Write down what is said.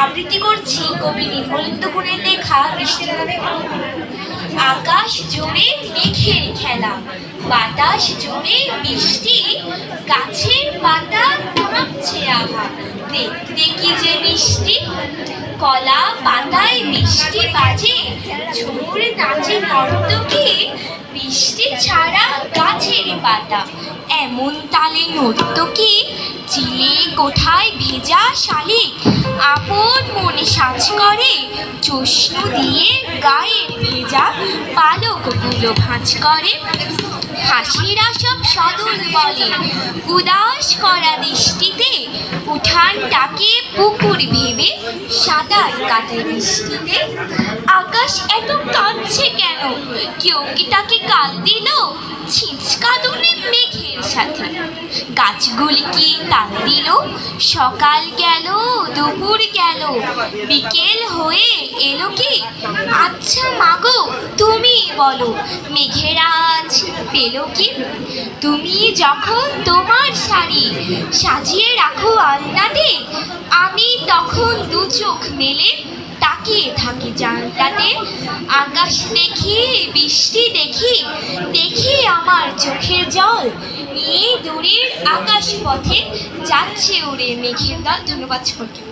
আবৃত্তি করছি কবি নির্মলেন্দু গুণের লেখা আকাশ জুড়ে মেঘের খেলা, বাতাস জুড়ে বৃষ্টি গাছের পাতা কাঁপছে আহা দেখতে কি যে মিষ্টি, কলা পাতায় বৃষ্টি বাজে ঝুমুর নাচে নর্তকী বৃষ্টি ছাড়া গাছের পাতা। এমন তালে নর্তকী চিলে কোঠায় ভেজা শালিক আপন মনে সাজ করে চষ্ণ দিয়ে গায়ের ভেজা পালকগুলো ভাঁজ করে। হাসিরা সব সদল বলে, উদাস করা দৃষ্টিতে উঠানটাকে পুকুর ভেবে, সাঁতার কাটে দৃষ্টিতে। আকাশ এত কাঁদছে কেন? কেউ কি তাকে কাল দিল? ছিঁচকা দুনে গাছগুলি কি তাল দিল? সকাল গেল, দুপুর গেল, বিকেল হয়ে এলো কি? আচ্ছা মাগো তুমি বলো, মেঘেরা আজ পেল কি? তুমি যখন তোমার শাড়ি সাজিয়ে রাখো আলনাতে, আমি তখন দু চোখ মেলে তাকিয়ে থাকি জানলাতে। আকাশ দেখি, বৃষ্টি দেখি দেখি আমার চোখের জল নিয়ে দূরের আকাশ পথে যাচ্ছে উড়ে মেঘের দল। ধন্যবাদ সকলকে।